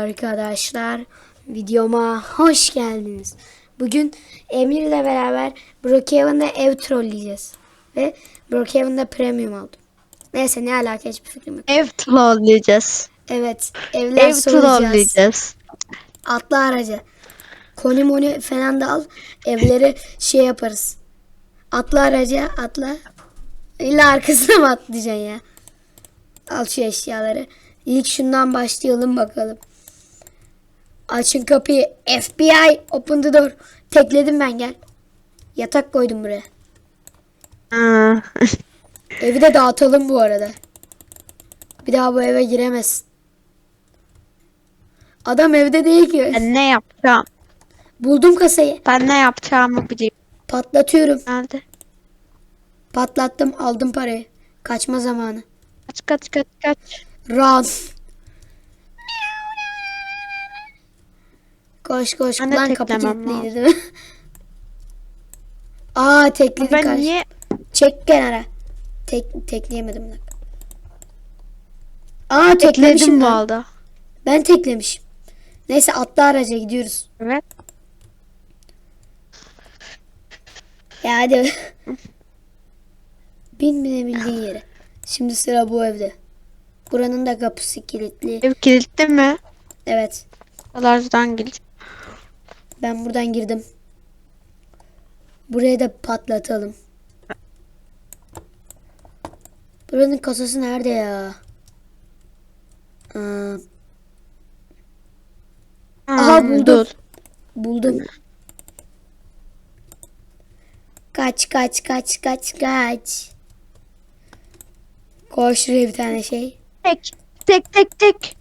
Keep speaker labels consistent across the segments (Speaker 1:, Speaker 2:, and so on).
Speaker 1: arkadaşlar. Videoma hoş geldiniz. Bugün Emir ile beraber Brookhaven'da ev trolleyeceğiz. Ve Brookhaven'da premium aldım. Neyse ne alaka hiçbir fikrim yok.
Speaker 2: Ev trolleyeceğiz.
Speaker 1: Evet evler
Speaker 2: Ev trolleyeceğiz.
Speaker 1: Atla araca. Koni moni falan da al. Evleri şey yaparız. Atla araca atla. İlla arkasına mı atlayacaksın ya? Al şu eşyaları. İlk şundan başlayalım bakalım. Açın kapıyı. FBI open the door. Tekledim ben gel. Yatak koydum buraya. Evi de dağıtalım bu arada. Bir daha bu eve giremezsin. Adam evde değil ki.
Speaker 2: ben ne yapacağım?
Speaker 1: Buldum kasayı.
Speaker 2: Ben ne yapacağımı bileyim.
Speaker 1: Patlatıyorum.
Speaker 2: Nerede?
Speaker 1: Patlattım aldım parayı. Kaçma zamanı.
Speaker 2: Kaç kaç kaç kaç.
Speaker 1: Run. Koş koş.
Speaker 2: Ben
Speaker 1: Lan kapı
Speaker 2: teklemem
Speaker 1: kilitliydi değil mi? Aa tekledi
Speaker 2: Ben
Speaker 1: karşı.
Speaker 2: niye
Speaker 1: Çek kenara. Tek, tekleyemedim lan. Aa teklemişim
Speaker 2: tekledim bu arada?
Speaker 1: Ben teklemişim. Neyse atla araca gidiyoruz.
Speaker 2: Evet.
Speaker 1: Ya hadi. Bin binebildiğin yere. Şimdi sıra bu evde. Buranın da kapısı kilitli.
Speaker 2: Ev kilitli mi?
Speaker 1: Evet.
Speaker 2: Lardan git.
Speaker 1: Ben buradan girdim. Buraya da patlatalım. Buranın kasası nerede ya? Aa, Aha, buldum.
Speaker 2: Dur.
Speaker 1: buldum. Kaç kaç kaç kaç kaç. Koy şuraya bir tane şey.
Speaker 2: Tek tek tek tek.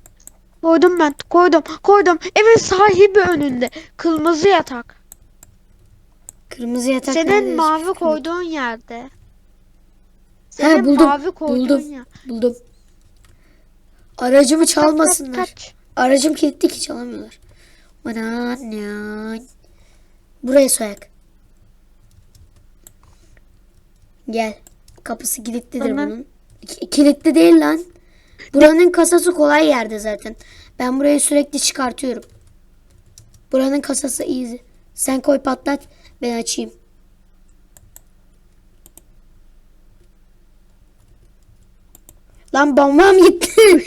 Speaker 2: Koydum ben koydum koydum. Evin sahibi önünde. Kırmızı yatak.
Speaker 1: Kırmızı yatak nerede?
Speaker 2: Senin
Speaker 1: Hiç
Speaker 2: mavi koyduğun yerde. Senin
Speaker 1: buldum,
Speaker 2: mavi koyduğun
Speaker 1: buldum.
Speaker 2: yer.
Speaker 1: Buldum. Aracımı çalmasınlar.
Speaker 2: kaç, kaç.
Speaker 1: Aracım kilitli ki çalamıyorlar. Bana ne? Buraya soyak. Gel. Kapısı kilitlidir
Speaker 2: Tamam.
Speaker 1: bunun. Ki- Kilitli değil lan. Buranın kasası kolay yerde zaten. Ben burayı sürekli çıkartıyorum. Buranın kasası easy. Sen koy patlat. Ben açayım. Lan bombam gitti.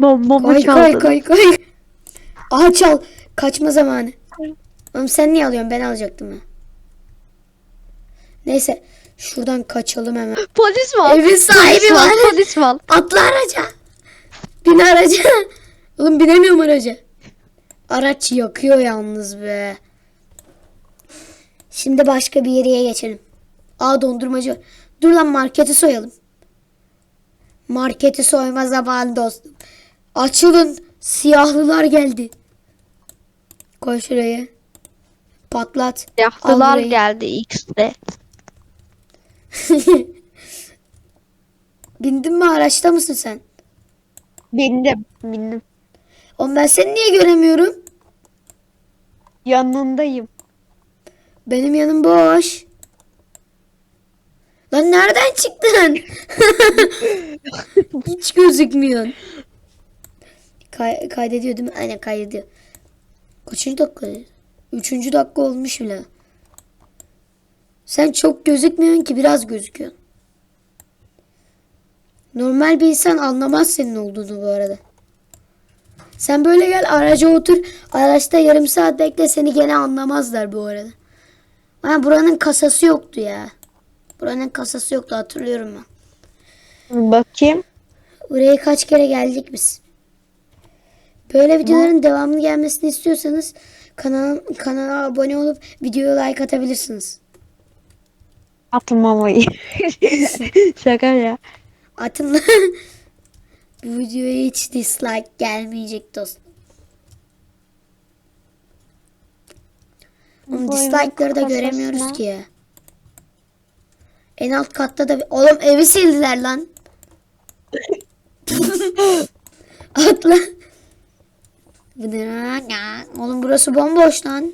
Speaker 2: Bombamı
Speaker 1: Koy koy
Speaker 2: çaldın.
Speaker 1: koy koy. Aha çal. Kaçma zamanı. Oğlum sen niye alıyorsun? Ben alacaktım ya. Neyse. Şuradan kaçalım hemen.
Speaker 2: Polis var.
Speaker 1: Evin sahibi
Speaker 2: Polis
Speaker 1: var.
Speaker 2: Polis var.
Speaker 1: Atla araca. Bin araca. Oğlum binemiyorum araca. Araç yakıyor yalnız be. Şimdi başka bir yere geçelim. Aa dondurmacı. Dur lan marketi soyalım. Marketi soyma zamanı dostum. Açılın. Siyahlılar geldi. Koy şuraya. Patlat. Burayı.
Speaker 2: geldi X'de.
Speaker 1: Bindin mi araçta mısın sen?
Speaker 2: Bindim. Bindim.
Speaker 1: Oğlum ben seni niye göremiyorum?
Speaker 2: Yanındayım.
Speaker 1: Benim yanım boş. Lan nereden çıktın? Hiç gözükmüyorsun. Kay- kaydediyor değil mi? Aynen kaydediyor. Kaçıncı dakika? Üçüncü dakika olmuş bile. Sen çok gözükmüyorsun ki biraz gözüküyorsun. Normal bir insan anlamaz senin olduğunu bu arada. Sen böyle gel araca otur. Araçta yarım saat bekle seni gene anlamazlar bu arada. Ha, buranın kasası yoktu ya. Buranın kasası yoktu hatırlıyorum ben.
Speaker 2: Bakayım.
Speaker 1: Buraya kaç kere geldik biz. Böyle videoların devamlı gelmesini istiyorsanız kanala, kanala abone olup videoya like atabilirsiniz.
Speaker 2: Atmamayı. Şaka ya.
Speaker 1: Atın. Bu videoya hiç dislike gelmeyecek dostum. Oğlum dislike'ları da göremiyoruz
Speaker 2: kasasına-
Speaker 1: ki ya. En alt katta da... Oğlum evi sildiler lan. Atla. Ne? Oğlum burası bomboş lan.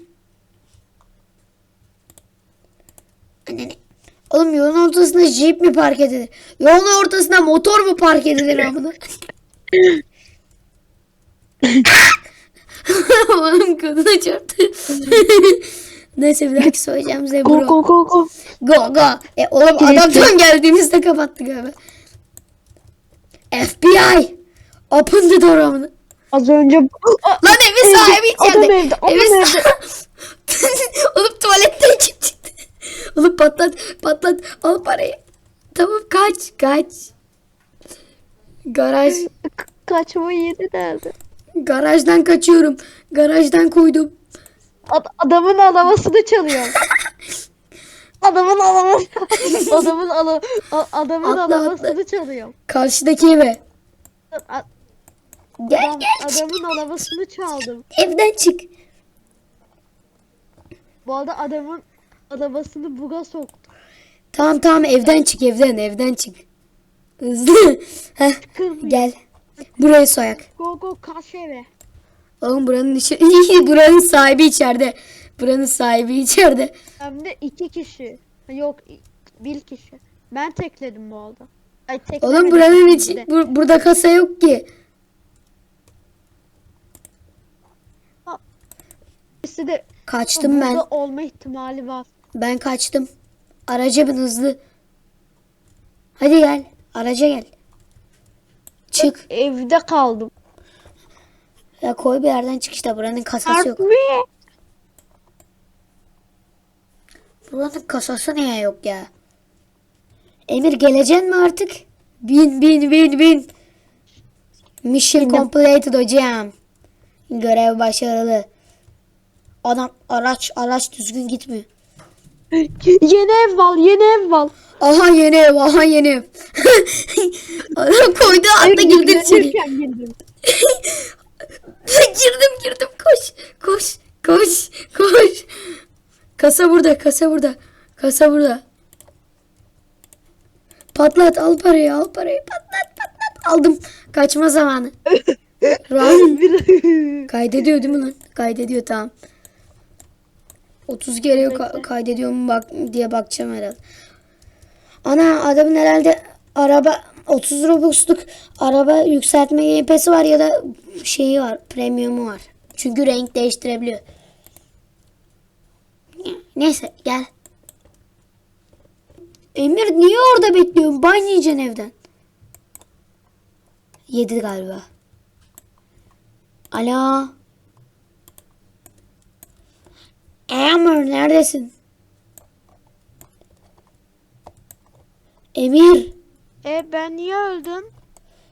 Speaker 1: Anne ne? Oğlum yolun ortasında jeep mi park edilir? Yolun ortasında motor mu park edilir amına? Oğlum kadına çarptı. Neyse bir dahaki söyleyeceğim size
Speaker 2: Go
Speaker 1: bro.
Speaker 2: go go go.
Speaker 1: Go go. E oğlum adamdan geldiğimizde kapattı galiba. FBI. Open the door amına.
Speaker 2: Az önce
Speaker 1: Lan evin sahibi
Speaker 2: adam
Speaker 1: içeride.
Speaker 2: evde, adam
Speaker 1: Evin
Speaker 2: evde.
Speaker 1: sahibi. oğlum tuvaletten kim çıktı? Oğlum patlat patlat al parayı. Tamam kaç kaç. Garaj
Speaker 2: kaçma yeri nerede?
Speaker 1: garajdan kaçıyorum. Garajdan koydum.
Speaker 2: Ad- adamın alamasını çalıyor. adamın alaması. adamın ala adamın
Speaker 1: Atla,
Speaker 2: alamasını çalıyor.
Speaker 1: Karşıdaki eve.
Speaker 2: A-
Speaker 1: Gel
Speaker 2: adam-
Speaker 1: gel.
Speaker 2: adamın alamasını çaldım.
Speaker 1: Evden çık.
Speaker 2: Bu arada adamın arabasını buga soktu.
Speaker 1: Tamam tamam evden çık evden evden çık. Hızlı. Heh, gel. Burayı soyak.
Speaker 2: Go go kaç eve.
Speaker 1: Oğlum buranın içi buranın sahibi içeride. Buranın sahibi içeride.
Speaker 2: Hem de iki kişi. Yok bir kişi. Ben tekledim bu arada. Ay teklemedim.
Speaker 1: Oğlum buranın içi bur- burada kasa yok ki.
Speaker 2: Birisi de
Speaker 1: Kaçtım ben.
Speaker 2: olma ihtimali var.
Speaker 1: Ben kaçtım. Araca bin hızlı. Hadi gel. Araca gel. Çık.
Speaker 2: Evde kaldım.
Speaker 1: Ya koy bir yerden çık işte. Buranın kasası yok.
Speaker 2: Harbi.
Speaker 1: Buranın kasası niye yok ya? Emir geleceksin mi artık? Bin bin bin bin. Mission completed hocam. Görev başarılı. Adam araç araç düzgün gitmiyor.
Speaker 2: Yeni ev var, yeni ev var.
Speaker 1: Aha yeni ev, aha yeni ev. Adam koydu atla girdi içeri.
Speaker 2: Girdim.
Speaker 1: girdim girdim koş koş koş koş. Kasa burada kasa burada. Kasa burada. Patlat al parayı al parayı patlat patlat. Aldım. Kaçma zamanı.
Speaker 2: Bir-
Speaker 1: Kaydediyor değil mi lan? Kaydediyor tamam. 30 kere ka- kaydediyor mu bak diye bakacağım herhalde. Ana adamın herhalde araba 30 Robux'luk araba yükseltme GPS'i var ya da şeyi var, premium'u var. Çünkü renk değiştirebiliyor. Neyse gel. Emir niye orada bekliyorsun? Ban yiyeceksin evden. Yedi galiba. Alo. Emir neredesin? Emir.
Speaker 2: e ben niye öldüm?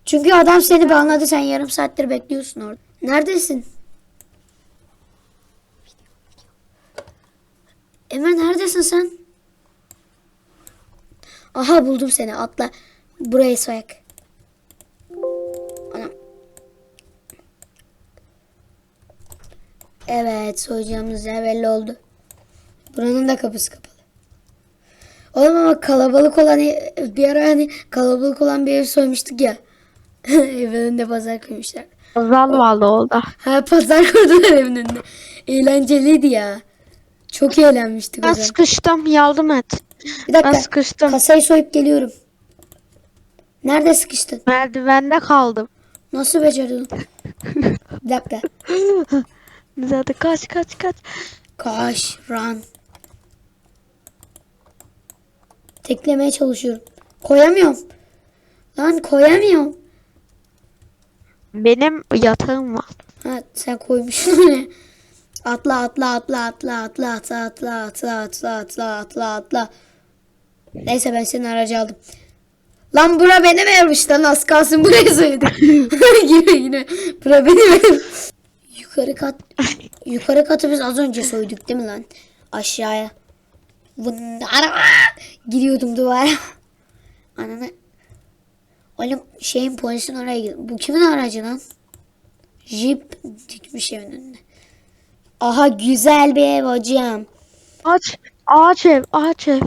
Speaker 1: Çünkü adam seni banladı. Sen yarım saattir bekliyorsun orada. Neredesin? Emir neredesin sen? Aha buldum seni. Atla. Burayı soyak. Evet soyacağımız yer belli oldu. Buranın da kapısı kapalı. Oğlum ama kalabalık olan bir ara hani kalabalık olan bir ev soymuştuk ya. Evin önünde pazar koymuşlar.
Speaker 2: Zal vardı orada.
Speaker 1: Ha pazar kurdular evin önünde. Eğlenceliydi ya. Çok eğlenmiştik
Speaker 2: Ben sıkıştım yardım et.
Speaker 1: Bir dakika.
Speaker 2: Ben sıkıştım.
Speaker 1: Kasayı soyup geliyorum. Nerede sıkıştın?
Speaker 2: Merdivende kaldım.
Speaker 1: Nasıl becerdin? Bir dakika.
Speaker 2: Zaten kaç kaç kaç.
Speaker 1: Kaş, run. Teklemeye çalışıyorum. Koyamıyorum. Lan koyamıyorum.
Speaker 2: Benim yatağım var.
Speaker 1: Ha sen koymuşsun oraya. Atla atla atla atla atla atla atla atla atla atla atla atla. Neyse ben senin aracı aldım. Lan bura benim evmiş lan az kalsın buraya söyledim. yine yine. Bura benim ev. Yukarı kat yukarı katı biz az önce soyduk değil mi lan? Aşağıya. Bunlara giriyordum duvara. Ananı. Oğlum şeyin polisin oraya gidiyor. Bu kimin aracı lan? Jeep dikmiş evin önüne. Aha güzel bir ev hocam.
Speaker 2: Ağaç. Ağaç ev. Ağaç ev.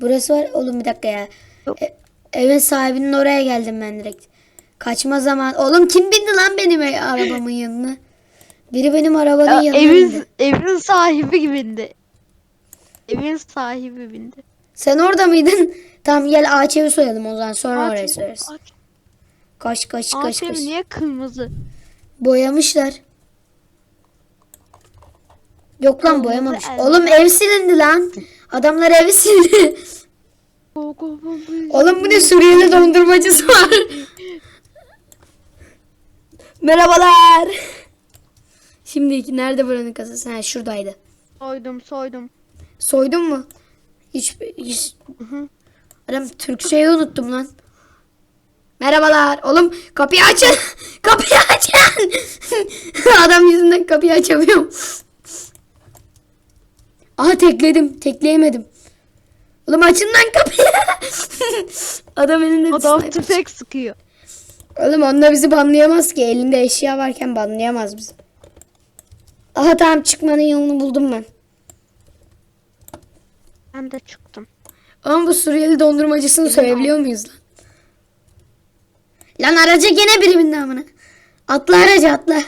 Speaker 1: Burası var. Oğlum bir dakika ya. E- evin sahibinin oraya geldim ben direkt. Kaçma zaman. Oğlum kim bindi lan benim e- arabamın yanına? Biri benim arabanın
Speaker 2: Ya,
Speaker 1: yanına
Speaker 2: evin,
Speaker 1: bindi.
Speaker 2: evin sahibi bindi. Evin sahibi bindi.
Speaker 1: Sen orada mıydın? Tamam gel ağaç evi soyalım o zaman. Sonra
Speaker 2: Ağaç
Speaker 1: oraya soyarız.
Speaker 2: ağaç-
Speaker 1: koş
Speaker 2: Ağaç ev
Speaker 1: koş.
Speaker 2: niye kırmızı?
Speaker 1: Boyamışlar. Yok lan
Speaker 2: Kırmızı
Speaker 1: boyamamış. Oğlum ev silindi lan. Adamlar evi sildi. Oğlum bu ne Suriyeli dondurmacısı var. Merhabalar. Şimdi nerede buranın kasası? Ha şuradaydı.
Speaker 2: Soydum soydum.
Speaker 1: Soydun mu? Hiç, hiç...
Speaker 2: hı.
Speaker 1: Adam Türkçeyi unuttum lan. Merhabalar. Oğlum kapıyı açın. kapıyı açın. Adam yüzünden kapıyı açamıyorum. Aha tekledim. Tekleyemedim. Oğlum açın lan kapıyı. Adam elinde
Speaker 2: Adam tüfek sıkıyor.
Speaker 1: Oğlum onunla bizi banlayamaz ki. Elinde eşya varken banlayamaz bizi. Aha tamam çıkmanın yolunu buldum ben.
Speaker 2: Ben de çıktım.
Speaker 1: Ama bu Suriyeli dondurmacısını soyabiliyor muyuz lan? Lan araca gene biri bindi amına. Atla araca atla.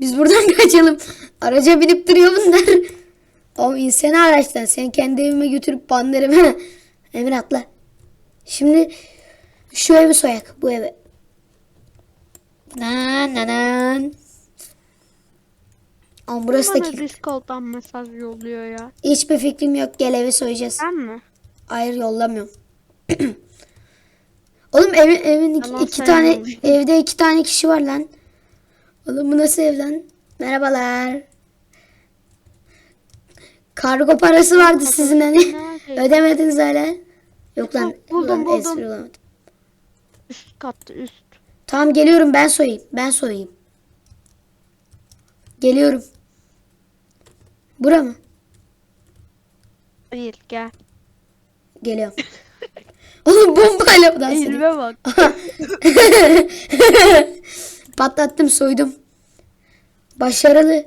Speaker 1: Biz buradan kaçalım. Araca binip duruyor bunlar. Oğlum insene araçtan. Seni kendi evime götürüp bandırım. Emir atla. Şimdi şu evi soyak. Bu evi. Nan nan nan. Oğlum burası da
Speaker 2: Bana
Speaker 1: ki.
Speaker 2: Discord'dan mesaj yolluyor ya.
Speaker 1: Hiçbir fikrim yok. Gel evi soyacağız.
Speaker 2: Sen mi?
Speaker 1: Hayır yollamıyorum. Oğlum evin, evin iki,
Speaker 2: Yalan
Speaker 1: iki tane
Speaker 2: söylüyormuş.
Speaker 1: evde iki tane kişi var lan. Oğlum bu nasıl ev lan? Merhabalar. Kargo parası vardı sizin hani.
Speaker 2: Nerede?
Speaker 1: Ödemediniz hala. Yok lan.
Speaker 2: Buldum, buldum.
Speaker 1: espri.
Speaker 2: Üst katta üst.
Speaker 1: Tamam geliyorum ben soyayım. Ben soyayım. Geliyorum. Bura mı?
Speaker 2: Değil gel.
Speaker 1: Geliyorum. Oğlum bombayla dans.
Speaker 2: Elime bak.
Speaker 1: Patlattım soydum. Başarılı.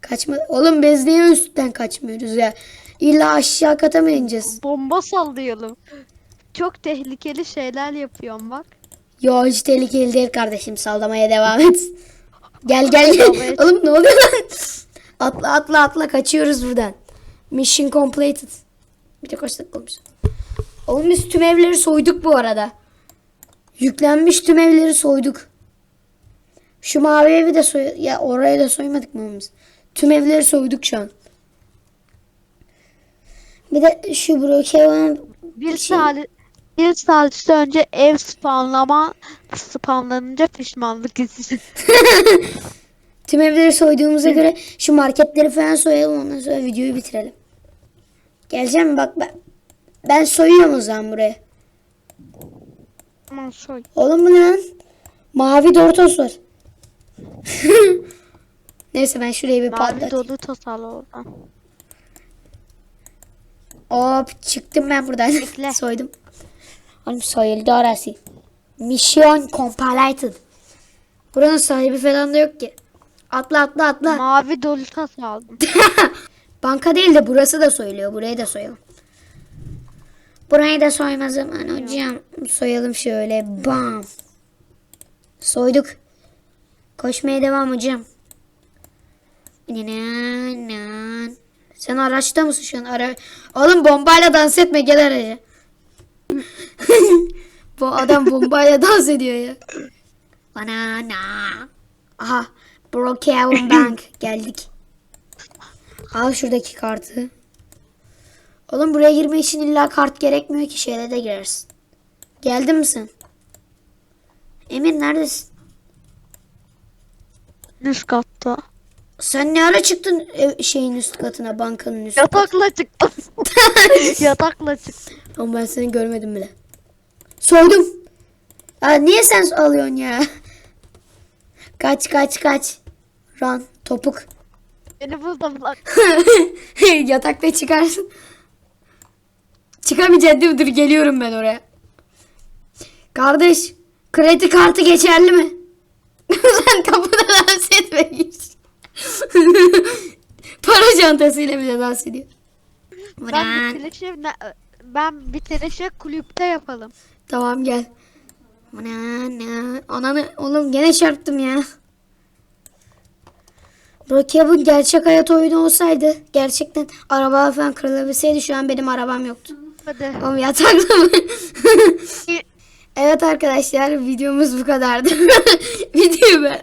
Speaker 1: Kaçma. Oğlum biz niye üstten kaçmıyoruz ya? İlla aşağı kata mı ineceğiz?
Speaker 2: Bomba sallayalım. Çok tehlikeli şeyler yapıyorum bak.
Speaker 1: Yo hiç tehlikeli değil kardeşim. Sallamaya devam et. Gel gel gel. Oğlum ne oluyor lan? Atla atla atla kaçıyoruz buradan. Mission completed. Bir de kaç dakika olmuş. Oğlum biz tüm evleri soyduk bu arada. Yüklenmiş tüm evleri soyduk. Şu mavi evi de soy... Ya orayı da soymadık mı biz? Tüm evleri soyduk şu an. Bir de şu Brookhaven
Speaker 2: Bir
Speaker 1: Şey-
Speaker 2: saat bir saat önce ev spamlama spamlanınca pişmanlık hissi.
Speaker 1: Tüm evleri soyduğumuza göre şu marketleri falan soyalım ondan sonra videoyu bitirelim. Geleceğim mi? Bak ben, ben soyuyorum o zaman buraya.
Speaker 2: Aman soy.
Speaker 1: Oğlum bu ne lan? Mavi Doritos var. Neyse ben şurayı bir
Speaker 2: Mavi
Speaker 1: patlatayım.
Speaker 2: dolu tasarlı oradan.
Speaker 1: Hop çıktım ben buradan.
Speaker 2: Bekle.
Speaker 1: Soydum. Oğlum soyuldu orası. Mission completed. Buranın sahibi falan da yok ki. Atla atla atla.
Speaker 2: Mavi dolu tas aldım.
Speaker 1: Banka değil de burası da soyuluyor. Burayı da soyalım. Burayı da soyma zamanı hocam. Soyalım şöyle. Bam. Soyduk. Koşmaya devam hocam. Sen araçta mısın şu an? Ara... Oğlum bombayla dans etme gel araca. Bu adam bombayla dans ediyor ya. Banana. Aha. Brookhaven Bank. Geldik. Al şuradaki kartı. Oğlum buraya girme için illa kart gerekmiyor ki şeyle de girersin. Geldin mi sen? Emir neredesin?
Speaker 2: Üst katta.
Speaker 1: Sen ne ara çıktın ev- şeyin üst katına, bankanın üst?
Speaker 2: Yatakla çıktım. Yatakla çıktım.
Speaker 1: Ama ben seni görmedim bile. Soydum. Ya niye sen alıyorsun ya? Kaç kaç kaç. Run. Topuk.
Speaker 2: Beni buldum lan.
Speaker 1: Yatakta çıkarsın. Çıkamayacaksın değil mi? Dur geliyorum ben oraya. Kardeş kredi kartı geçerli mi? Sen kapıda dans etme. Para çantasıyla bile dans ediyor.
Speaker 2: Ben bitirişe, ben bitirişe kulüpte yapalım.
Speaker 1: Tamam gel. Ana, ana. Ananı oğlum gene çarptım ya. Brookhaven gerçek hayat oyunu olsaydı gerçekten araba falan kırılabilseydi şu an benim arabam yoktu.
Speaker 2: Hadi.
Speaker 1: Oğlum yatakta mı? evet arkadaşlar videomuz bu kadardı. Videoyu be-